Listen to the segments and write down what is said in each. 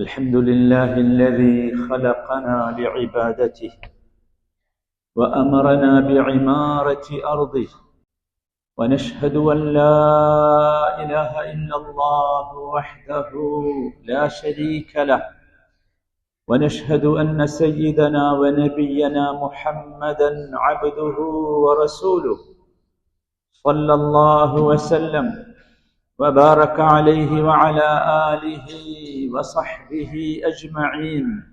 الحمد لله الذي خلقنا لعبادته وأمرنا بعمارة أرضه. ونشهد أن لا إله إلا الله وحده لا شريك له. ونشهد أن سيدنا ونبينا محمدا عبده ورسوله صلى الله وسلم. وبارك عليه وعلى آله وصحبه أجمعين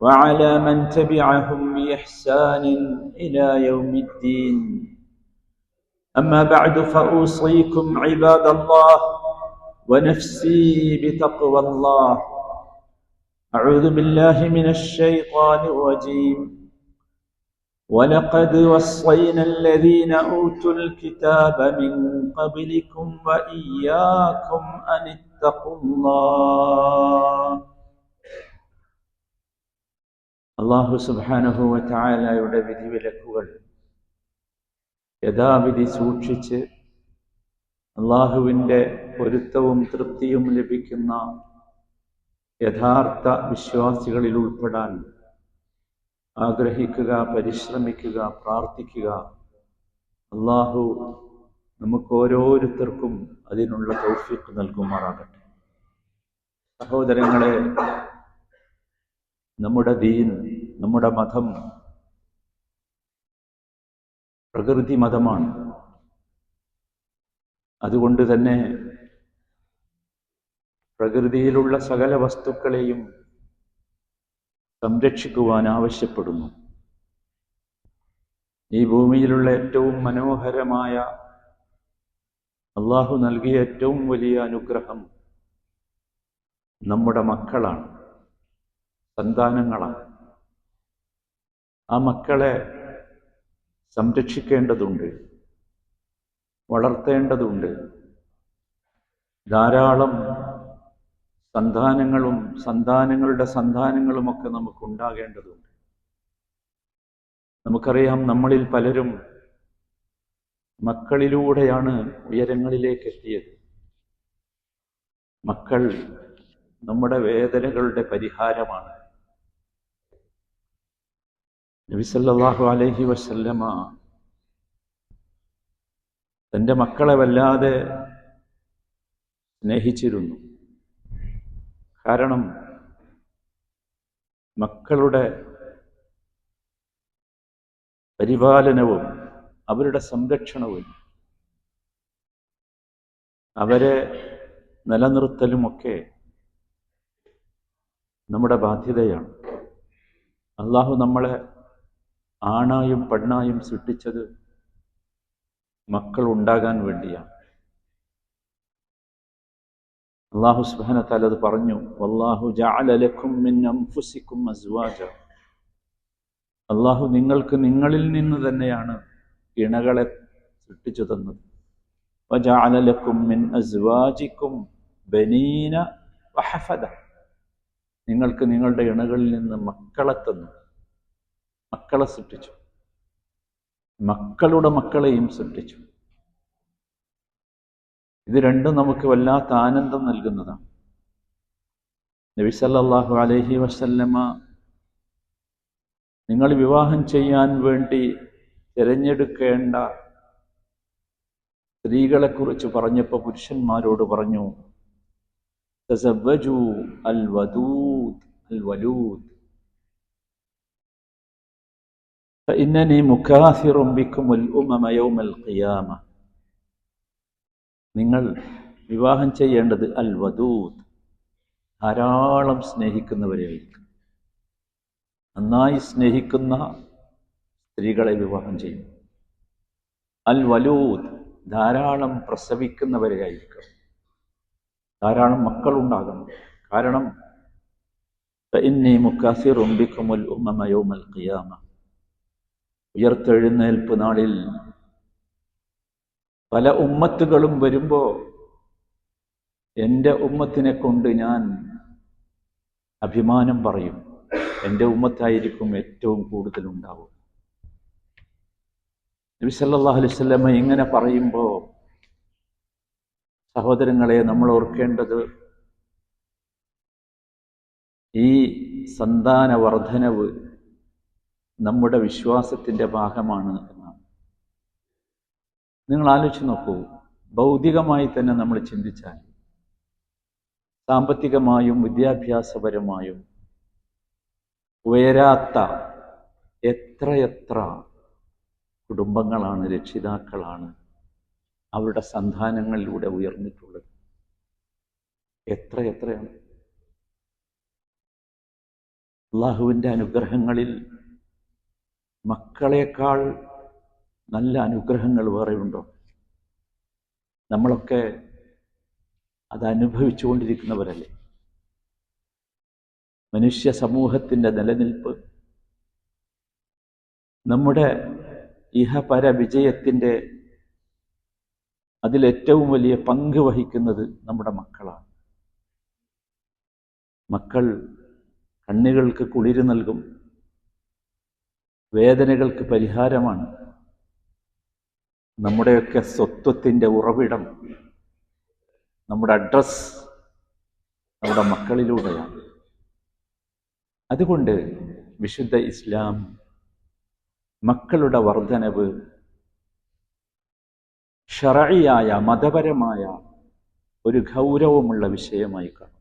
وعلى من تبعهم بإحسان إلى يوم الدين. أما بعد فأوصيكم عباد الله ونفسي بتقوى الله. أعوذ بالله من الشيطان الرجيم. ولقد وصينا الذين أوتوا الكتاب من قبلكم وإياكم أن اتقوا الله അള്ളാഹു സുബാനുഭവ ചായാലയുടെ വിധിവിലക്കുകൾ യഥാവിധി സൂക്ഷിച്ച് അള്ളാഹുവിൻ്റെ പൊരുത്തവും തൃപ്തിയും ലഭിക്കുന്ന യഥാർത്ഥ വിശ്വാസികളിൽ ഉൾപ്പെടാൻ ആഗ്രഹിക്കുക പരിശ്രമിക്കുക പ്രാർത്ഥിക്കുക. അള്ളാഹു നമുക്ക് ഓരോരുത്തർക്കും അതിനുള്ള തൗഫീഖ് നൽകുമാറാകട്ടെ. സഹോദരങ്ങളെ നമ്മുടെ ദീൻ നമ്മുടെ മതം പ്രകൃതി മതമാണ്. അതുകൊണ്ട് തന്നെ പ്രകൃതിയിലുള്ള സകല വസ്തുക്കളെയും സംരക്ഷിക്കുവാൻ ആവശ്യപ്പെടുന്നു ഈ ഭൂമിയിലുള്ള ഏറ്റവും മനോഹരമായ അള്ളാഹു നൽകിയ ഏറ്റവും വലിയ അനുഗ്രഹം നമ്മുടെ മക്കളാണ് സന്താനങ്ങളാണ്. ആ മക്കളെ സംരക്ഷിക്കേണ്ടതുണ്ട് വളർത്തേണ്ടതുണ്ട്. ധാരാളം സന്താനങ്ങളും സന്താനങ്ങളുടെ സന്താനങ്ങളുമൊക്കെ നമുക്ക് ഉണ്ടാകേണ്ടതുണ്ട് നമുക്കറിയാം നമ്മളിൽ പലരും മക്കളിലൂടെയാണ് ഉയരങ്ങളിലേക്ക് എത്തിയത് മക്കൾ നമ്മുടെ വേദനകളുടെ പരിഹാരമാണ്. നബിസല്ലാഹു അലഹി വസല്ലമ തന്റെ മക്കളെ വല്ലാതെ സ്നേഹിച്ചിരുന്നു. കാരണം മക്കളുടെ പരിപാലനവും അവരുടെ സംരക്ഷണവും അവരെ നിലനിർത്തലുമൊക്കെ നമ്മുടെ ബാധ്യതയാണ്. അള്ളാഹു നമ്മളെ ആണായും പെണ്ണായും സൃഷ്ടിച്ചത് മക്കൾ ഉണ്ടാകാൻ വേണ്ടിയാണ്. അള്ളാഹു സുബാന അത് പറഞ്ഞു വല്ലാഹു ജാലലക്കും അള്ളാഹു നിങ്ങൾക്ക് നിങ്ങളിൽ നിന്ന് തന്നെയാണ് ഇണകളെ സൃഷ്ടിച്ചു തന്നത്. വജഅലലക്കും മിൻ അസ്വാജിക്കും ബനീന വഹഫദ നിങ്ങൾക്ക് നിങ്ങളുടെ ഇണകളിൽ നിന്ന് മക്കളെ തന്നു. മക്കളെ സൃഷ്ടിച്ചു. മക്കളുടെ മക്കളെയും സൃഷ്ടിച്ചു. ഇത് രണ്ടും നമുക്ക് വല്ലാത്ത ആനന്ദം നൽകുന്നതാണ് നബി സല്ലല്ലാഹു അലൈഹി വസല്ലമ നിങ്ങൾ വിവാഹം ചെയ്യാൻ വേണ്ടി തിരഞ്ഞെടുക്കേണ്ട സ്ത്രീകളെക്കുറിച്ച് പറഞ്ഞപ്പോൾ പുരുഷന്മാരോട് പറഞ്ഞു തസവ്വജു അൽ വദൂദ് അൽ വലൂദ് فإنني مكاثر بكم الأمم يوم القيامة നിങ്ങൾ വിവാഹം ചെയ്യേണ്ടത് അൽ വദൂദ് ധാരാളം സ്നേഹിക്കുന്നവരെയായിരിക്കും നന്നായി സ്നേഹിക്കുന്ന സ്ത്രീകളെ വിവാഹം ചെയ്യും. അൽ വലൂദ് ധാരാളം പ്രസവിക്കുന്നവരെയായിരിക്കും ധാരാളം മക്കളുണ്ടാകണം. കാരണം ഇന്നി മുക്കാസിറും ബിക്കുമുൽ ഉമ്മമ യൗമൽ ഖിയാമ. ഉയർത്തെഴുന്നേൽപ്പ് നാളിൽ പല ഉമ്മത്തുകളും വരുമ്പോൾ എന്റെ ഉമ്മത്തിനെ കൊണ്ട് ഞാൻ അഭിമാനം പറയും. എന്റെ ഉമ്മത്തായിരിക്കും ഏറ്റവും കൂടുതൽ ഉണ്ടാവും നബി സല്ലല്ലാഹു അലൈഹി വസല്ലമ ഇങ്ങനെ പറയുമ്പോൾ സഹോദരങ്ങളെ നമ്മൾ ഓർക്കേണ്ടത് ഈ സന്താന വർധനവ് നമ്മുടെ വിശ്വാസത്തിന്റെ ഭാഗമാണ്. നിങ്ങൾ ആലോചിച്ച് നോക്കൂ. ഭൗതികമായി തന്നെ നമ്മൾ ചിന്തിച്ചാൽ സാമ്പത്തികമായും വിദ്യാഭ്യാസപരമായും ഉയരാത്ത എത്രയെത്ര കുടുംബങ്ങളാണ് രക്ഷിതാക്കളാണ് അവരുടെ സന്താനങ്ങളിലൂടെ ഉയർന്നിട്ടുള്ളത്. എത്രയെത്രയാണ്? അള്ളാഹുവിന്റെ അനുഗ്രഹങ്ങളിൽ മക്കളേക്കാൾ നല്ല അനുഗ്രഹങ്ങൾ വേറെയുണ്ടോ നമ്മളൊക്കെ അത് അനുഭവിച്ചുകൊണ്ടിരിക്കുന്നവരല്ലേ? മനുഷ്യ സമൂഹത്തിന്റെ നിലനിൽപ്പ് നമ്മുടെ ഇഹപര വിജയത്തിന്റെ അതിലേറ്റവും വലിയ പങ്ക് വഹിക്കുന്നത് നമ്മുടെ മക്കളാണ്. മക്കൾ കണ്ണുകൾക്ക് കുളിര് നൽകും വേദനകൾക്ക് പരിഹാരമാണ്. നമ്മുടെയൊക്കെ സ്വത്വത്തിന്റെ ഉറവിടം നമ്മുടെ അഡ്രസ് നമ്മുടെ മക്കളിലൂടെയാണ്. അതുകൊണ്ട് വിശുദ്ധ ഇസ്ലാം മക്കളുടെ വർധനവ് ഷറയായ മതപരമായ ഒരു ഗൗരവമുള്ള വിഷയമായി കാണും.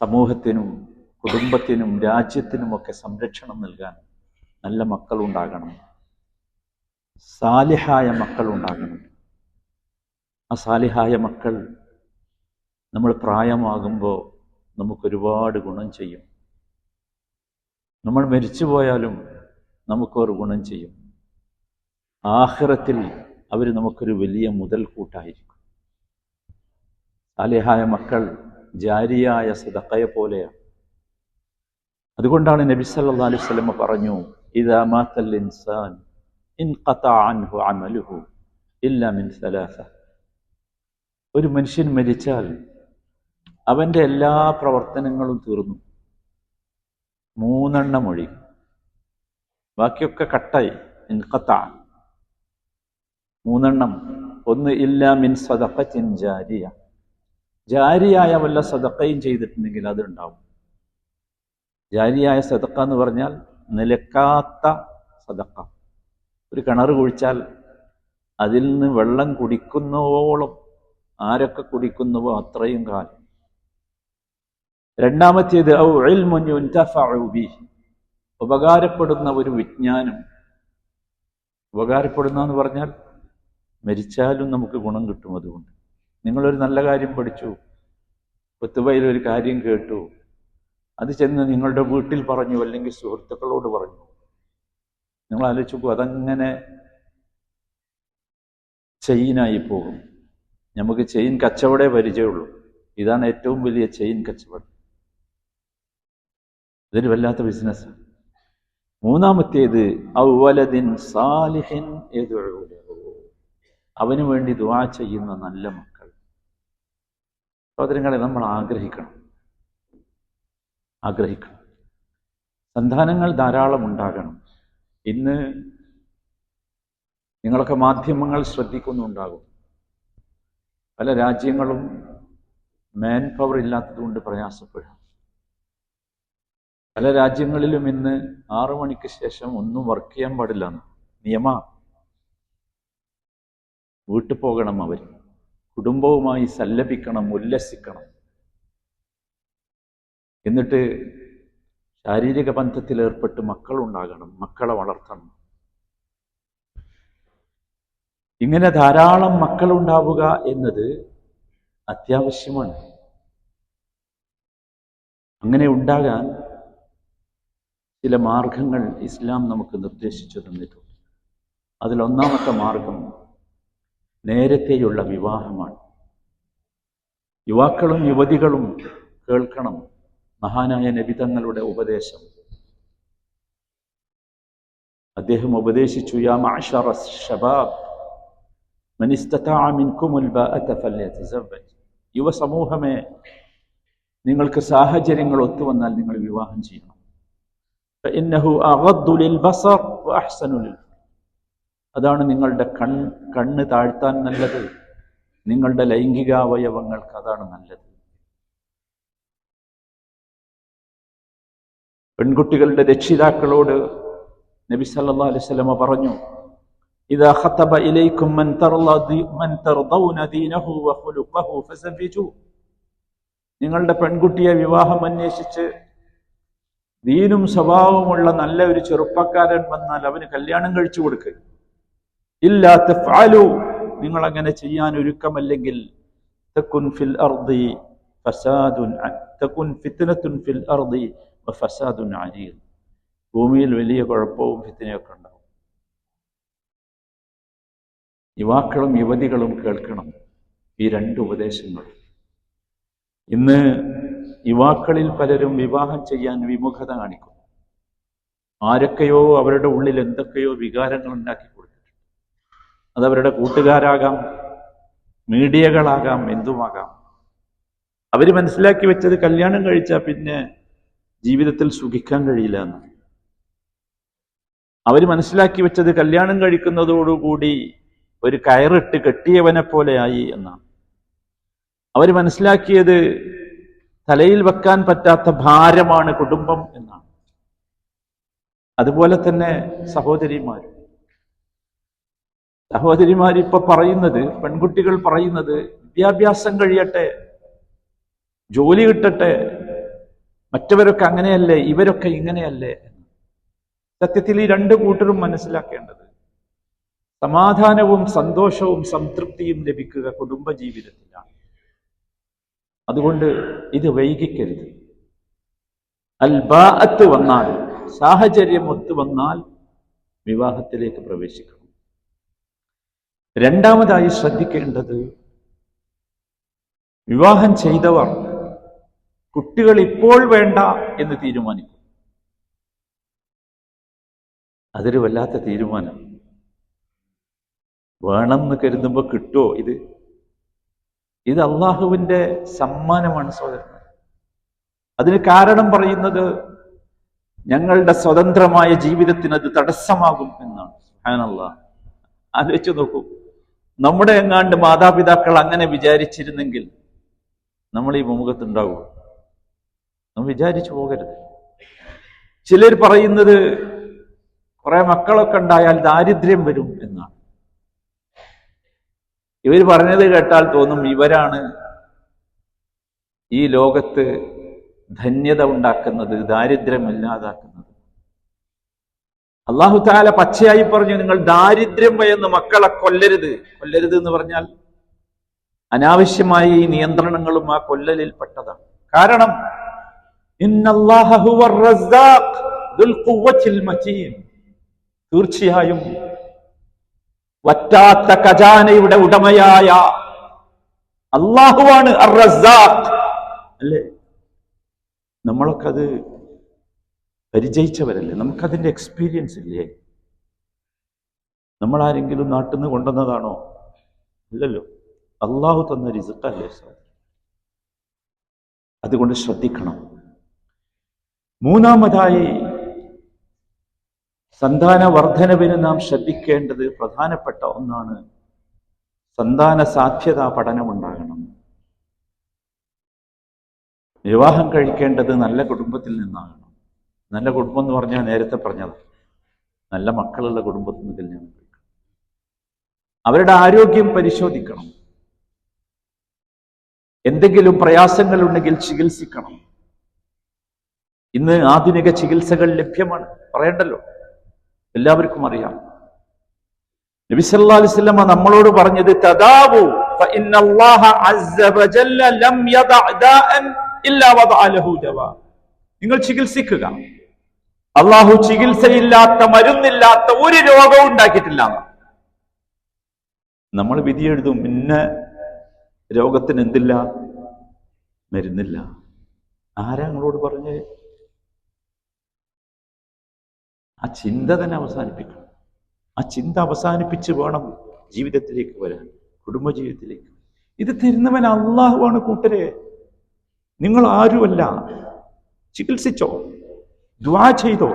സമൂഹത്തിനും കുടുംബത്തിനും രാജ്യത്തിനുമൊക്കെ സംരക്ഷണം നൽകാൻ നല്ല മക്കളുണ്ടാകണം. സാലിഹായ മക്കൾ ഉണ്ടാകണം. ആ സാലിഹായ മക്കൾ നമ്മൾ പ്രായമാകുമ്പോൾ നമുക്കൊരുപാട് ഗുണം ചെയ്യും. നമ്മൾ മരിച്ചു പോയാലും നമുക്കൊരു ഗുണം ചെയ്യും. ആഹ്റത്തിൽ അവർ നമുക്കൊരു വലിയ മുതൽക്കൂട്ടായിരിക്കും. സാലിഹായ മക്കൾ ജാരിയായ സദക്കയെ പോലെയാണ്. അതുകൊണ്ടാണ് നബി സല്ലാ വസല്ലം പറഞ്ഞു ഇതാ മാത്തൽ ഇൻസാൻ അൻഹു അമലുഹു ഇല്ല മിൻ സലാസ. ഒരു മനുഷ്യൻ മരിച്ചാൽ അവന്റെ എല്ലാ പ്രവർത്തനങ്ങളും തീർന്നു. മൂന്നെണ്ണം ഒഴി. ബാക്കിയൊക്കെ കട്ടായി. ഇൻഖത്ത. മൂന്നെണ്ണം. ഒന്ന് ഇല്ല മിൻ സദഖത്തിൻ ജാരിയ. ജാരിയായ വല്ല സദക്കയും ചെയ്തിട്ടുണ്ടെങ്കിൽ അതുണ്ടാവും. ജാരിയായ സദക്ക എന്ന് പറഞ്ഞാൽ നിലക്കാത്ത സദക്ക ഒരു കിണർ കുഴിച്ചാൽ അതിൽ നിന്ന് വെള്ളം കുടിക്കുന്നവോളം ആരൊക്കെ കുടിക്കുന്നുവോ അത്രയും കാലം. രണ്ടാമത്തേത്. ഉപകാരപ്പെടുന്ന ഒരു വിജ്ഞാനം. ഉപകാരപ്പെടുന്ന എന്ന് പറഞ്ഞാൽ മരിച്ചാലും നമുക്ക് ഗുണം കിട്ടും അതുകൊണ്ട്. നിങ്ങളൊരു നല്ല കാര്യം പഠിച്ചു. കുത്തുബയിൽ ഒരു കാര്യം കേട്ടു. അത് ചെന്ന് നിങ്ങളുടെ വീട്ടിൽ പറഞ്ഞു അല്ലെങ്കിൽ സുഹൃത്തുക്കളോട് പറഞ്ഞു. നിങ്ങൾ ആലോചിച്ച് അതങ്ങനെ ചെയിനായി പോകും. നമുക്ക് ചെയിൻ കച്ചവടേ പരിചയമുള്ളൂ. ഇതാണ് ഏറ്റവും വലിയ ചെയിൻ കച്ചവടം. ഇതൊരു വല്ലാത്ത ബിസിനസ് മൂന്നാമത്തേത് ഔവലദിൻ സാലിഹിൻ. അവന് വേണ്ടി ദുആ ചെയ്യുന്ന നല്ല മക്കൾ. സഹോദരങ്ങളെ നമ്മൾ ആഗ്രഹിക്കണം. ആഗ്രഹിക്കണം. സന്താനങ്ങൾ ധാരാളം ഉണ്ടാകണം. ഇന്ന് നിങ്ങളൊക്കെ മാധ്യമങ്ങൾ ശ്രദ്ധിക്കുന്നുണ്ടാകും. പല രാജ്യങ്ങളും മാൻ പവർ ഇല്ലാത്തതുകൊണ്ട് പ്രയാസപ്പെടും. പല രാജ്യങ്ങളിലും ഇന്ന് ആറു മണിക്ക് ശേഷം ഒന്നും വർക്ക് ചെയ്യാൻ പാടില്ല നിയമ. വീട്ടു പോകണം അവർ. കുടുംബവുമായി സല്ലപിക്കണം ഉല്ലസിക്കണം. എന്നിട്ട് ശാരീരിക ബന്ധത്തിൽ ഏർപ്പെട്ട് മക്കൾ ഉണ്ടാകണം മക്കളെ വളർത്തണം. ഇങ്ങനെ ധാരാളം മക്കൾ ഉണ്ടാവുക എന്നത് അത്യാവശ്യമാണ്. അങ്ങനെ ഉണ്ടാകാൻ ചില മാർഗങ്ങൾ ഇസ്ലാം നമുക്ക് നിർദ്ദേശിച്ചു തന്നിട്ടുണ്ട്. അതിലൊന്നാമത്തെ മാർഗം നേരത്തെയുള്ള വിവാഹമാണ്. യുവാക്കളും യുവതികളും കേൾക്കണം. മഹാനായ നബി തങ്ങളുടെ ഉപദേശം. അദ്ദേഹം ഉപദേശിച്ചു യുവസമൂഹമേ നിങ്ങൾക്ക് സാഹചര്യങ്ങൾ ഒത്തുവന്നാൽ നിങ്ങൾ വിവാഹം ചെയ്യണം. അതാണ് നിങ്ങളുടെ കൺ കണ്ണ് താഴ്ത്താൻ നല്ലത്. നിങ്ങളുടെ ലൈംഗികാവയവങ്ങൾക്ക് അതാണ് നല്ലത്. പെൺകുട്ടികളുടെ രക്ഷിതാക്കളോട് നബി സല്ലല്ലാഹു അലൈഹി വസല്ലമ പറഞ്ഞു ഇദാ ഖതബ ഇലൈക്കും മൻ തർളദി മൻ തർദൗന ദീനഹു വ ഖുലുഖഹു ഫസഫിജു നിങ്ങളുടെ പെൺകുട്ടിയെ വിവാഹം അന്വേഷിച്ച് ദീനും സ്വഭാവമുള്ള നല്ല ഒരു ചെറുപ്പക്കാരൻ വന്നാൽ അവന് കല്യാണം കഴിച്ചു കൊടുക്കുക ഇല്ലാ തഫാലു നിങ്ങൾ അങ്ങനെ ചെയ്യാൻ ഒരുക്കമല്ലെങ്കിൽ തകുൻ ഫിൽ അർദി ഫസാദുൻ തകുൻ ഫിത്നതുൻ ഫിൽ അർദി ഫസാദുൻ അനീർ ഭൂമിയിൽ വലിയ കുഴപ്പവും ഫിത്തിനെയൊക്കെ ഉണ്ടാവും. യുവാക്കളും യുവതികളും കേൾക്കണം ഈ രണ്ട് ഉപദേശങ്ങൾ. ഇന്ന് യുവാക്കളിൽ പലരും വിവാഹം ചെയ്യാൻ വിമുഖത കാണിക്കും ആരൊക്കെയോ അവരുടെ ഉള്ളിൽ എന്തൊക്കെയോ വികാരങ്ങൾ ഉണ്ടാക്കി കൊടുത്തിട്ടുണ്ട്. അതവരുടെ കൂട്ടുകാരാകാം മീഡിയകളാകാം എന്തുമാകാം. അവർ മനസ്സിലാക്കി വെച്ചത് കല്യാണം കഴിച്ചാൽ പിന്നെ ജീവിതത്തിൽ സുഖിക്കാൻ കഴിയില്ല എന്ന്. അവർ മനസ്സിലാക്കി വെച്ചത് കല്യാണം കഴിക്കുന്നതോടുകൂടി ഒരു കയറിട്ട് കെട്ടിയവനെ പോലെയായി എന്നാണ്. അവർ മനസ്സിലാക്കിയത് തലയിൽ വെക്കാൻ പറ്റാത്ത ഭാരമാണ് കുടുംബം എന്നാണ്. അതുപോലെ തന്നെ സഹോദരിമാർ സഹോദരിമാർ ഇപ്പൊ പറയുന്നത് പെൺകുട്ടികൾ പറയുന്നത് വിദ്യാഭ്യാസം കഴിയട്ടെ ജോലി കിട്ടട്ടെ മറ്റവരൊക്കെ അങ്ങനെയല്ലേ ഇവരൊക്കെ ഇങ്ങനെയല്ലേ സത്യത്തിൽ ഈ രണ്ട് കൂട്ടരും മനസ്സിലാക്കേണ്ടത് സമാധാനവും സന്തോഷവും സംതൃപ്തിയും ലഭിക്കുക കുടുംബജീവിതത്തിലാണ്. അതുകൊണ്ട് ഇത് വൈകിക്കരുത്. അൽബാഅത്ത് വന്നാൽ സാഹചര്യം ഒത്തു വന്നാൽ വിവാഹത്തിലേക്ക് പ്രവേശിക്കണം. രണ്ടാമതായി ശ്രദ്ധിക്കേണ്ടത് വിവാഹം ചെയ്തവർ കുട്ടികൾ ഇപ്പോൾ വേണ്ട എന്ന് തീരുമാനിക്കും. അതൊരു വല്ലാത്ത തീരുമാനം. വേണം എന്ന് കരുതുമ്പോൾ കിട്ടുമോ ഇത്? ഇത് അള്ളാഹുവിന്റെ സമ്മാനമാണ് സഹോദരൻ അതിന് കാരണം പറയുന്നത് ഞങ്ങളുടെ സ്വതന്ത്രമായ ജീവിതത്തിന് അത് തടസ്സമാകും എന്നാണ്. അങ്ങനല്ല ആലോചിച്ചു നോക്കൂ. നമ്മുടെ എങ്ങാണ്ട് മാതാപിതാക്കൾ അങ്ങനെ വിചാരിച്ചിരുന്നെങ്കിൽ നമ്മൾ ഈ മുഖത്തുണ്ടാവും നമ്മൾ വിചാരിച്ചു പോകരുത്. ചിലർ പറയുന്നത് കുറെ മക്കളൊക്കെ ഉണ്ടായാൽ ദാരിദ്ര്യം വരും എന്നാണ്. ഇവർ പറഞ്ഞത് കേട്ടാൽ തോന്നും ഇവരാണ് ഈ ലോകത്ത് ധന്യത ഉണ്ടാക്കുന്നത് ദാരിദ്ര്യം ഇല്ലാതാക്കുന്നത്. അള്ളാഹു താല പച്ചയായി പറഞ്ഞു നിങ്ങൾ ദാരിദ്ര്യം ഭയന്ന് മക്കളെ കൊല്ലരുത്. കൊല്ലരുത് എന്ന് പറഞ്ഞാൽ അനാവശ്യമായ ഈ നിയന്ത്രണങ്ങളും ആ കൊല്ലലിൽ പെട്ടതാണ് കാരണം തീർച്ചയായും വറ്റാത്ത ഖജാനയുടെ ഉടമയായ അള്ളാഹുവാണ് അല്ലേ? നമ്മളൊക്കെ അത് പരിചയിച്ചവരല്ലേ? നമുക്കതിന്റെ എക്സ്പീരിയൻസ് ഇല്ലേ? നമ്മൾ ആരെങ്കിലും നാട്ടിൽ നിന്ന് കൊണ്ടുവന്നതാണോ? ഇല്ലല്ലോ. അള്ളാഹു തന്ന സാർ അതുകൊണ്ട് ശ്രദ്ധിക്കണം. മൂന്നാമതായി സന്താന വർധനവിന് നാം ശ്രദ്ധിക്കേണ്ടത് പ്രധാനപ്പെട്ട ഒന്നാണ് സന്താന സാധ്യതാ പഠനമുണ്ടാകണം. വിവാഹം കഴിക്കേണ്ടത് നല്ല കുടുംബത്തിൽ നിന്നാകണം. നല്ല കുടുംബം എന്ന് പറഞ്ഞാൽ നേരത്തെ പറഞ്ഞത്. നല്ല മക്കളുള്ള കുടുംബത്തിൽ നിന്ന് കല്യാണം അവരുടെ ആരോഗ്യം പരിശോധിക്കണം. എന്തെങ്കിലും പ്രയാസങ്ങളുണ്ടെങ്കിൽ ചികിത്സിക്കണം. ഇന്ന് ആധുനിക ചികിത്സകൾ ലഭ്യമാണ്. പറയണ്ടല്ലോ. എല്ലാവർക്കും അറിയാം. നബി നമ്മളോട് പറഞ്ഞത് തദാവു നിങ്ങൾ ചികിത്സിക്കുക. അള്ളാഹു ചികിത്സയില്ലാത്ത മരുന്നില്ലാത്ത ഒരു രോഗവും ഉണ്ടാക്കിയിട്ടില്ല. നമ്മൾ വിധി എഴുതും ഇന്ന രോഗത്തിന് എന്തില്ല? മരുന്നില്ല. ആരാ നിങ്ങളോട് പറഞ്ഞേ? ആ ചിന്ത തന്നെ അവസാനിപ്പിക്കണം. ആ ചിന്ത അവസാനിപ്പിച്ച് വേണം ജീവിതത്തിലേക്ക് വരാൻ കുടുംബജീവിതത്തിലേക്ക്. ഇത് തരുന്നവൻ അള്ളാഹുവാണ് കൂട്ടരെ. നിങ്ങൾ ആരുമല്ല. ചികിത്സിച്ചോ ദ്വാ ചെയ്തോ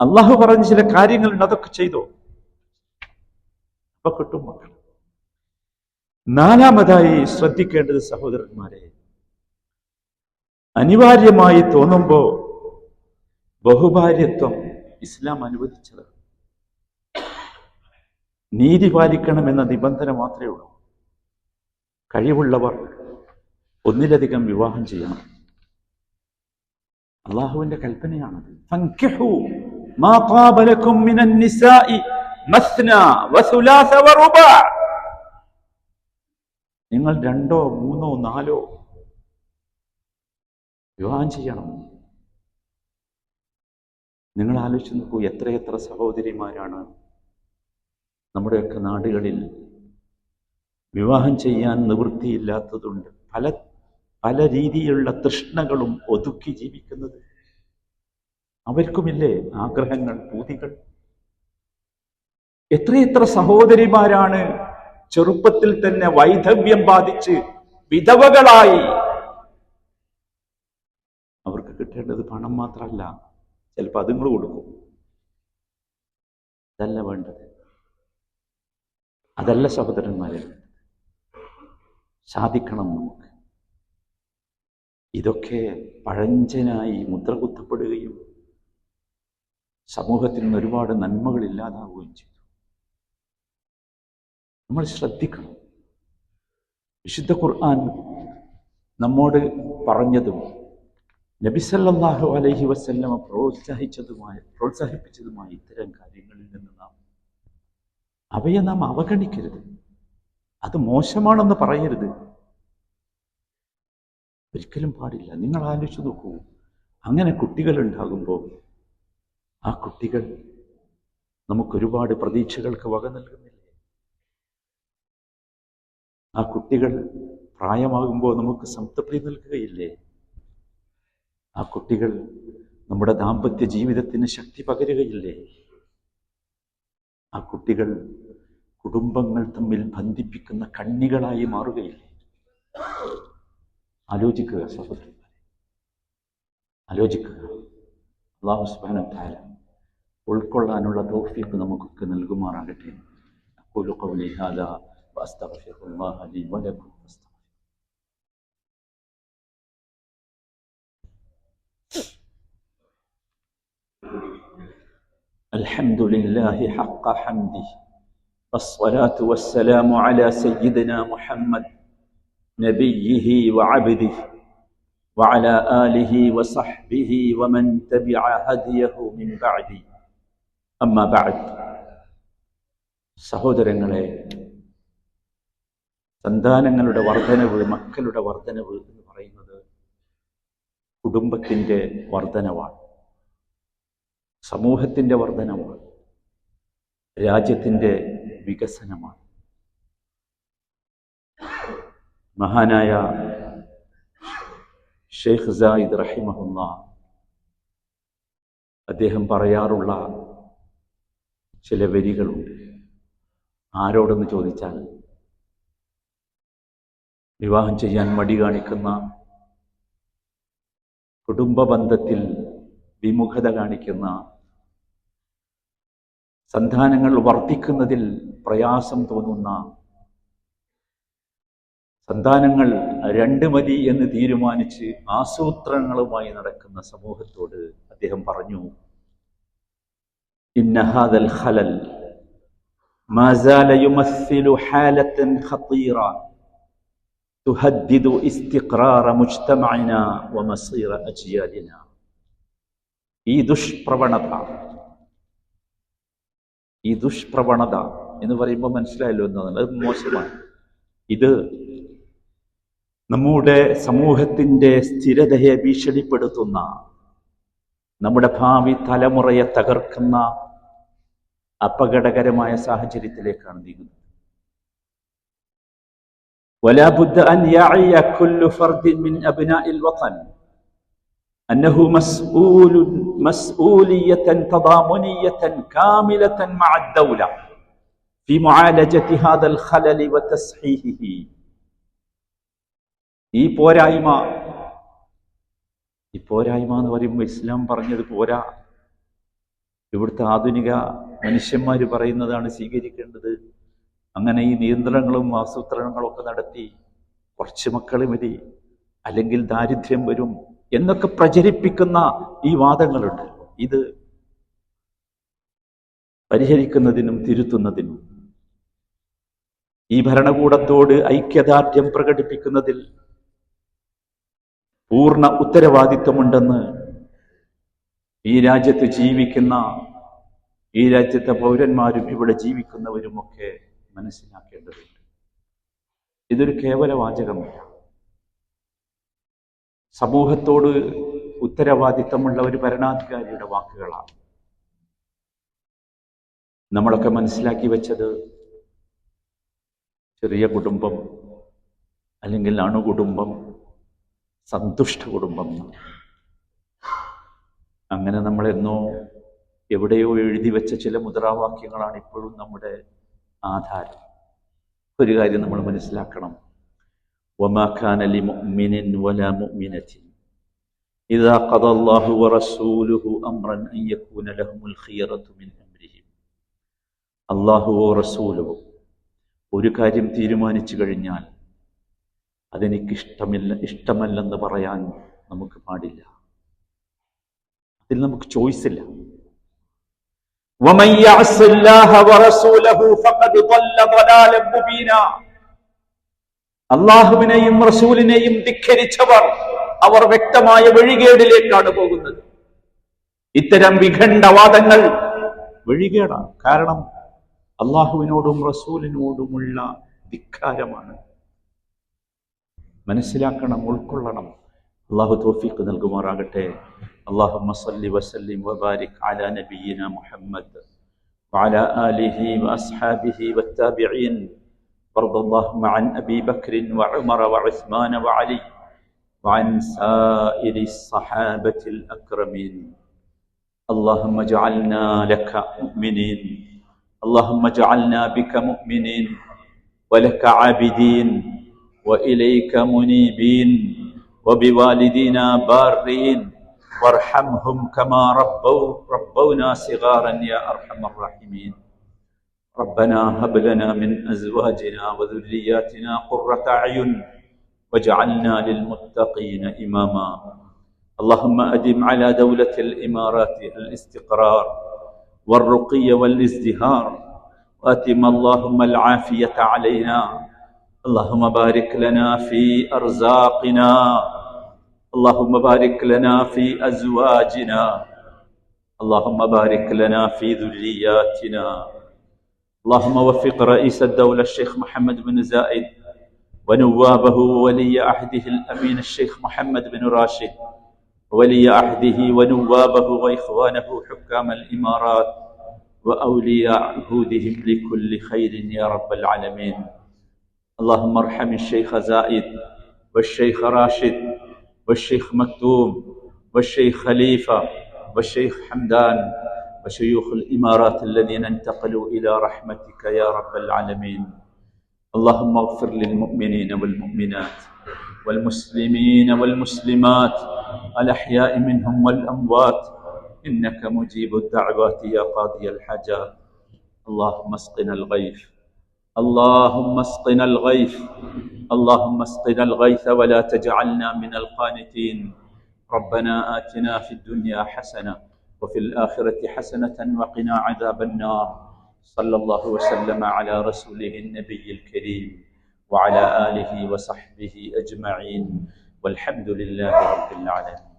അള്ളാഹു പറഞ്ഞ ചില കാര്യങ്ങളുണ്ട് അതൊക്കെ ചെയ്തോ. അപ്പൊ കിട്ടും മക്കൾ നാലാമതായി ശ്രദ്ധിക്കേണ്ടത് സഹോദരന്മാരെ അനിവാര്യമായി തോന്നുമ്പോ ബഹുഭാര്യത്വം ഇസ്ലാം അനുവദിച്ചത്. നീതി പാലിക്കണമെന്ന നിബന്ധന മാത്രമേ ഉള്ളൂ. കഴിവുള്ളവർ ഒന്നിലധികം വിവാഹം ചെയ്യണം. അള്ളാഹുവിന്റെ കൽപ്പനയാണത്. നിങ്ങൾ രണ്ടോ മൂന്നോ നാലോ വിവാഹം ചെയ്യണം. നിങ്ങൾ ആലോചിച്ച് നോക്കൂ എത്രയെത്ര സഹോദരിമാരാണ് നമ്മുടെയൊക്കെ നാടുകളിൽ വിവാഹം ചെയ്യാൻ നിവൃത്തിയില്ലാത്തതുണ്ട്. പല പല രീതിയിലുള്ള തൃഷ്ണകളും ഒതുക്കി ജീവിക്കുന്നത് അവർക്കുമില്ലേ ആഗ്രഹങ്ങൾ പൂതികൾ? എത്രയെത്ര സഹോദരിമാരാണ് ചെറുപ്പത്തിൽ തന്നെ വൈധവ്യം ബാധിച്ച് വിധവകളായി അവർക്ക് കിട്ടേണ്ടത് പണം മാത്രമല്ല ചിലപ്പോൾ അതുങ്ങൾ കൊടുക്കും. അതല്ല വേണ്ടത്. അതല്ല സഹോദരന്മാരെ സാധിക്കണം നമുക്ക്. ഇതൊക്കെ പഴഞ്ചനായി മുദ്ര കുത്തപ്പെടുകയും സമൂഹത്തിൽ നിന്ന് ഒരുപാട് നന്മകൾ ഇല്ലാതാവുകയും ചെയ്തു. നമ്മൾ ശ്രദ്ധിക്കണം. വിശുദ്ധ ഖുർആൻ നമ്മോട് പറഞ്ഞതും നബിസല്ലാഹു അലൈഹി വസല്ലമ പ്രോത്സാഹിച്ചതുമായ പ്രോത്സാഹിപ്പിച്ചതുമായ ഇത്തരം കാര്യങ്ങളിൽ നിന്ന് നാം അവയെ നാം അവഗണിക്കരുത്. അത് മോശമാണെന്ന് പറയരുത്. ഒരിക്കലും പാടില്ല. നിങ്ങൾ ആലോചിച്ചു നോക്കൂ. അങ്ങനെ കുട്ടികൾ ഉണ്ടാകുമ്പോൾ ആ കുട്ടികൾ നമുക്കൊരുപാട് പ്രതീക്ഷകൾക്ക് വക നൽകുന്നില്ലേ? ആ കുട്ടികൾ പ്രായമാകുമ്പോൾ നമുക്ക് സംതൃപ്തി നൽകുകയില്ലേ? ആ കുട്ടികൾ നമ്മുടെ ദാമ്പത്യ ജീവിതത്തിന് ശക്തി പകരുകയില്ലേ ആ കുട്ടികൾ കുടുംബങ്ങൾ തമ്മിൽ ബന്ധിപ്പിക്കുന്ന കണ്ണികളായി മാറുകയില്ലേ ആലോചിക്കുക സഹോദരന്മാരെ ആലോചിക്കുക അള്ളാഹു സുബാന താല ഉൾക്കൊള്ളാനുള്ള തോഫിക്ക് നമുക്കൊക്കെ നൽകുമാറാകട്ടെ أقول قولي هذا وأستغفر الله لي ولكم فاستغفروه الحمد لله حق حمده والصلاة والسلام على سيدنا محمد نبيه وعبده وعلى آله وصحبه ومن تبع هديه من بعده أما بعد സഹോദരങ്ങളെ സന്താനങ്ങളുടെ വർധനവ് മക്കളുടെ വർധനവ് എന്ന് പറയുന്നത് കുടുംബത്തിൻ്റെ വർധനവാണ് സമൂഹത്തിന്റെ വർധനമാണ്. രാജ്യത്തിന്റെ വികസനമാണ്. മഹാനായ ഷെയ്ഖ് സായിദ് റഹിമഹുന്ന അദ്ദേഹം പറയാറുള്ള ചില വരികളുണ്ട്. ആരോടെന്ന് ചോദിച്ചാൽ വിവാഹം ചെയ്യാൻ മടി കാണിക്കുന്ന കുടുംബ ബന്ധത്തിൽ വിമുഖത കാണിക്കുന്ന സന്താനങ്ങൾ വർദ്ധിക്കുന്നതിൽ പ്രയാസം തോന്നുന്ന സന്താനങ്ങൾ രണ്ട് മതി എന്ന് തീരുമാനിച്ച് ആസൂത്രണങ്ങളുമായി നടക്കുന്ന സമൂഹത്തോട് അദ്ദേഹം പറഞ്ഞു ഇന്നഹാദൽ ഖലൽ ما زال يمثل حالة خطيرة تهدد استقرار مجتمعنا ومصير أجيالنا ഈ ദുഷ്പ്രവണത ഈ ദുഷ്പ്രവണത എന്ന് പറയുമ്പോൾ മനസ്സിലായല്ലോ എന്താണ് അത് മോശമാണ് ഇത് നമ്മുടെ സമൂഹത്തിൻ്റെ സ്ഥിരതയെ ഭീഷണിപ്പെടുത്തുന്ന നമ്മുടെ ഭാവി തലമുറയെ തകർക്കുന്ന അപകടകരമായ സാഹചര്യത്തിലേക്കാണ് നീങ്ങുന്നത് ولا بد أن يعي كل فرد من أبناء الوطن أنه مسؤول مسؤولية تضامنية كاملة مع الدولة في معالجة هذا الخلل وتصحيحه ഈ പോരായ്മ ഈ പോരായ്മ എന്ന് പറയുമ്പോൾ ഇസ്ലാം പറഞ്ഞത് പോരാ ഇവിടുത്തെ ആധുനിക മനുഷ്യന്മാർ പറയുന്നതാണ് സ്വീകരിക്കേണ്ടത് അങ്ങനെ ഈ നിയന്ത്രണങ്ങളും ആസൂത്രണങ്ങളും ഒക്കെ നടത്തി കുറച്ച് മക്കൾ മതി അല്ലെങ്കിൽ ദാരിദ്ര്യം വരും എന്നൊക്കെ പ്രചരിപ്പിക്കുന്ന ഈ വാദങ്ങളുണ്ട്. ഇത് പരിഹരിക്കുന്നതിനും തിരുത്തുന്നതിനും. ഈ ഭരണകൂടത്തോട് ഐക്യദാർഢ്യം പ്രകടിപ്പിക്കുന്നതിൽ പൂർണ ഉത്തരവാദിത്വമുണ്ടെന്ന് ഈ രാജ്യത്ത് ജീവിക്കുന്ന ഈ രാജ്യത്തെ പൗരന്മാരും ഇവിടെ ജീവിക്കുന്നവരുമൊക്കെ മനസ്സിലാക്കേണ്ടതുണ്ട്. ഇതൊരു കേവല വാചകമല്ല സമൂഹത്തോട് ഉത്തരവാദിത്തമുള്ള ഒരു ഭരണാധികാരിയുടെ വാക്കുകളാണ്. നമ്മളൊക്കെ മനസ്സിലാക്കി വെച്ചത് ചെറിയ കുടുംബം അല്ലെങ്കിൽ അണുകുടുംബം സന്തുഷ്ട കുടുംബം. അങ്ങനെ നമ്മളെന്നോ എവിടെയോ എഴുതി വെച്ച ചില മുദ്രാവാക്യങ്ങളാണ് ഇപ്പോഴും നമ്മുടെ ആധാരം. ഒരു കാര്യം നമ്മൾ മനസ്സിലാക്കണം. وما كان لمؤمن ولا مؤمنة إذا قضى الله ورسوله أمرا أن يكون لهم الخيرة من أمرهم അള്ളാഹുവോ റസൂലുവോ ഒരു കാര്യം തീരുമാനിച്ചു കഴിഞ്ഞാൽ അതെനിക്ക് ഇഷ്ടമില്ല ഇഷ്ടമല്ലെന്ന് പറയാൻ നമുക്ക് പാടില്ല അതിൽ നമുക്ക് ചോയ്സ് ഇല്ല ومن يعص الله ورسوله فقد ضل ضلالا مبينا അള്ളാഹുവിനെയും റസൂലിനെയും ധിഖരിച്ചവർ അവർ വ്യക്തമായ വഴികേടിലേക്കാണ് പോകുന്നത് ഇത്തരം വിഖണ്ഡവാദങ്ങൾ വഴികേടാണ് കാരണം അള്ളാഹുവിനോടും റസൂലിനോടുമുള്ള ധിക്കാരമാണ് മനസ്സിലാക്കണം ഉൾക്കൊള്ളണം അള്ളാഹു തോഫീക്ക് നൽകുമാറാകട്ടെ اللهم صل وسلم وبارك على نبينا محمد وعلى آله وأصحابه والتابعين وارض اللهم عن أبي بكر وعمر وعثمان وعلي وعن سائر الصحابة الأكرمين. اللهم اجعلنا لك مؤمنين. اللهم اجعلنا بك مؤمنين ولك عابدين وإليك منيبين وبوالدينا بارين وارحمهم كما ربوا ربونا صغارا يا أرحم الراحمين. ربنا هب لنا من أزواجنا وذرياتنا قرة أعين واجعلنا للمتقين إماما. اللهم أدم على دولة الإمارات الاستقرار والرقي والازدهار وأتم اللهم العافية علينا. اللهم بارك لنا في أرزاقنا. اللهم بارك لنا في أزواجنا. اللهم بارك لنا في ذرياتنا. اللهم وفق رئيس الدولة الشيخ محمد بن زايد ونوابه وولي عهده الأمين الشيخ محمد بن راشد ولي عهده ونوابه وإخوانه حكام الإمارات وأولياء عهودهم لكل خير يا رب العالمين. اللهم ارحم الشيخ زايد والشيخ راشد والشيخ مكتوم والشيخ خليفة والشيخ حمدان وشيوخ الإمارات الذين انتقلوا إلى رحمتك يا رب العالمين. اللهم اغفر للمؤمنين والمؤمنات والمسلمين والمسلمات الأحياء منهم والأموات. إنك مجيب الدعوات يا قاضي الحاجات اللهم اسقنا الغيث. اللهم اسقنا الغيث. اللهم اسقنا الغيث ولا تجعلنا من القانتين. ربنا آتنا في الدنيا حسنة وفي الآخرة حسنة وقنا عذاب النار. صلى الله وسلم على رسوله النبي الكريم وعلى آله وصحبه أجمعين. والحمد لله رب العالمين.